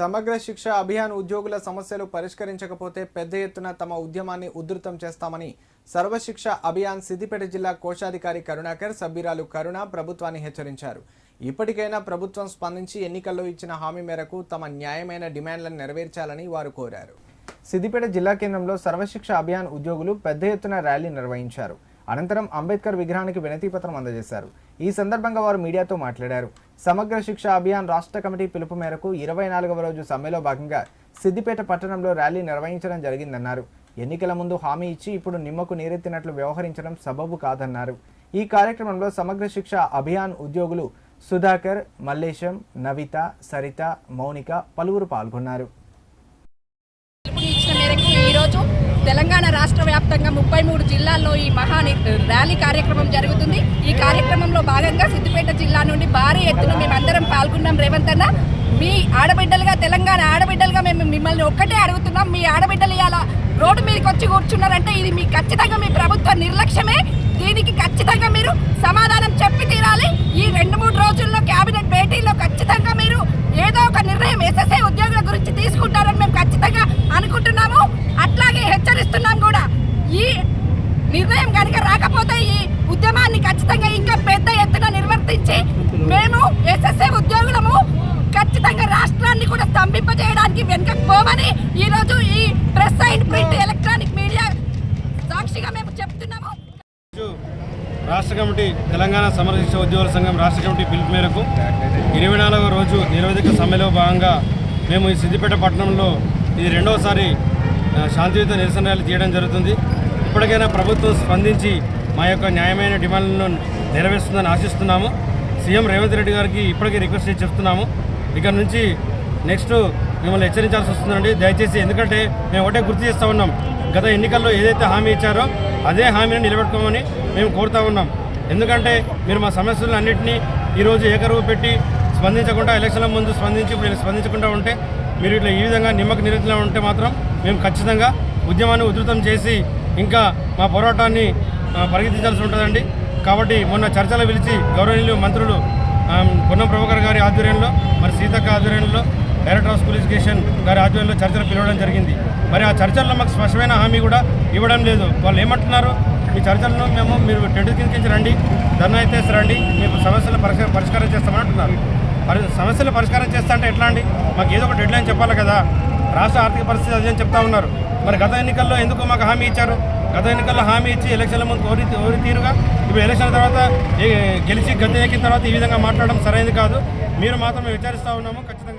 సమగ్ర శిక్ష అభియాన్ ఉద్యోగుల సమస్యలు పరిష్కరించకపోతే పెద్ద ఎత్తున తమ ఉద్యమాన్ని ఉధృతం చేస్తామని సర్వశిక్ష అభియాన్ సిద్దిపేట జిల్లా కోశాధికారి కరుణాకర్ సభ్యురాలు కరుణ ప్రభుత్వాన్ని హెచ్చరించారు. ఇప్పటికైనా ప్రభుత్వం స్పందించి ఎన్నికల్లో ఇచ్చిన హామీ మేరకు తమ న్యాయమైన డిమాండ్లను నెరవేర్చాలని వారు కోరారు. సిద్దిపేట జిల్లా కేంద్రంలో సర్వశిక్ష అభియాన్ ఉద్యోగులు పెద్ద ఎత్తున ర్యాలీ నిర్వహించారు. అనంతరం అంబేద్కర్ విగ్రహానికి వినతిపత్రం అందజేశారు. ఈ సందర్భంగా వారు మీడియాతో మాట్లాడారు. సమగ్ర శిక్ష అభియాన్ రాష్ట్ర కమిటీ పిలుపు మేరకు ఇరవై నాలుగవ రోజు సమ్మెలో భాగంగా సిద్దిపేట పట్టణంలో ర్యాలీ నిర్వహించడం జరిగిందన్నారు. ఎన్నికల ముందు హామీ ఇచ్చి ఇప్పుడు నిమ్మకు నీరెత్తినట్లు వ్యవహరించడం సబబు కాదన్నారు. ఈ కార్యక్రమంలో సమగ్ర శిక్ష అభియాన్ ఉద్యోగులు సుధాకర్ మల్లేశం నవిత సరిత మౌనిక పలువురు పాల్గొన్నారు. ఈరోజు తెలంగాణ రాష్ట్ర వ్యాప్తంగా ముప్పై మూడు జిల్లాల్లో ఈ మహా ర్యాలీ కార్యక్రమం జరుగుతుంది. ఈ కార్యక్రమం కార్యక్రమంలో భాగంగా సిద్దిపేట జిల్లా నుండి భారీ ఎత్తున మేమందరం పాల్గొన్నాం. రేవంత్ అన్న మీ ఆడబిడ్డలుగా తెలంగాణ ఆడబిడ్డలుగా మేము మిమ్మల్ని ఒక్కటే అడుగుతున్నాం. మీ ఆడబిడ్డలు ఇలా రోడ్డు మీదకి వచ్చి కూర్చున్నారంటే ఇది మీ ఖచ్చితంగా మీ ప్రభుత్వ నిర్లక్ష్యమే. దీనికి ఖచ్చితంగా మీరు సమాధానం చెప్పి తీరాలి. ఈ రెండు మూడు రోజుల్లో కేబినెట్ భేటీలో ఖచ్చితంగా మీరు ఏదో ఒక నిర్ణయం ఎస్ఎస్ఐ ఉద్యోగుల గురించి తీసుకుంటారని మేము ఖచ్చితంగా అనుకుంటున్నాము. అట్లాగే హెచ్చరిస్తున్నాం కూడా. ఈ నిర్ణయం కనుక రాకపోతే ఈ ఉద్యమాన్ని ఖచ్చితంగా ఇంకా పెద్ద ఎత్తున నుంచి మేము ఎస్ఎస్ఏ ఉద్యోగులము. ఖచ్చితంగా రాష్ట్రాన్ని కూడా స్తంభింపజేయడానికి వెనుకకు పోమని ఈరోజు ఈ press and print electronic media సాక్షిగా మేము చెప్తున్నాము. రాష్ట్ర కమిటీ తెలంగాణ సమరశిక్ష ఉద్యోగుల సంఘం రాష్ట్ర కమిటీ పిలుపు మేరకు ఇరవై నాలుగవ రోజు నిరోధక సమ్మెలో భాగంగా మేము ఈ సిద్దిపేట పట్టణంలో ఇది రెండవసారి శాంతియుత నిరసన ర్యాలీ తీయడం జరుగుతుంది. ఇప్పటికైనా ప్రభుత్వం స్పందించి మా యొక్క న్యాయమైన డిమాండ్లను నెరవేరుస్తుందని ఆశిస్తున్నాము. సీఎం రేవంత్ రెడ్డి గారికి ఇప్పటికీ రిక్వెస్ట్ చేసి చెప్తున్నాము. ఇక్కడ నుంచి నెక్స్ట్ మిమ్మల్ని హెచ్చరించాల్సి వస్తుందండి. దయచేసి ఎందుకంటే మేము ఒకటే గుర్తు చేస్తూ ఉన్నాం. గత ఎన్నికల్లో ఏదైతే హామీ ఇచ్చారో అదే హామీని నిలబెట్టుకోమని మేము కోరుతూ ఉన్నాం. ఎందుకంటే మీరు మా సమస్యలను అన్నింటినీ ఈరోజు ఏకరువు పెట్టి స్పందించకుండా ఎలక్షన్ల ముందు స్పందించి ఇప్పుడు స్పందించకుండా ఉంటే మీరు ఇట్లా ఈ విధంగా నిమ్మక నిరంతరం ఉంటే మాత్రం మేము ఖచ్చితంగా ఉద్యమాన్ని ఉధృతం చేసి ఇంకా మా పోరాటాన్ని పరిగెత్తించాల్సి ఉంటుందండి. కాబట్టి మొన్న చర్చలు పిలిచి గౌరవనీయులు మంత్రులు పొన్నం ప్రభాకర్ గారి ఆధ్వర్యంలో మరి సీతక్క ఆధ్వర్యంలో డైరెక్టర్ ఆఫ్ స్కూల్ ఎడ్యుకేషన్ గారి ఆధ్వర్యంలో చర్చలు పిలవడం జరిగింది. మరి ఆ చర్చల్లో మాకు స్పష్టమైన హామీ కూడా ఇవ్వడం లేదు. వాళ్ళు ఏమంటున్నారు? మీ చర్చలను మేము మీరు టెంట్ కింద రండి ధర్నా అయితే రండి మీకు సమస్యలు పరిష్కారం చేస్తామని అంటున్నారు. మరి సమస్యలు పరిష్కారం చేస్తా అంటే ఎట్లా అండి? మాకు ఏదో ఒక డెడ్లైన్ చెప్పాలి కదా. రాష్ట్ర ఆర్థిక పరిస్థితి అదే అని చెప్తా ఉన్నారు. మరి గత ఎన్నికల్లో ఎందుకు మాకు హామీ ఇచ్చారు? గత ఎన్నికల్లో హామీ ఇచ్చి ఎలక్షన్ల ముందు ఓరి ఓరి తీరుగా. ఇప్పుడు ఎలక్షన్ తర్వాత గెలిచి గద్దె ఎక్కిన తర్వాత ఈ విధంగా మాట్లాడడం సరైనది కాదు. మీరు మాత్రం విచారిస్తూ ఉన్నాము. ఖచ్చితంగా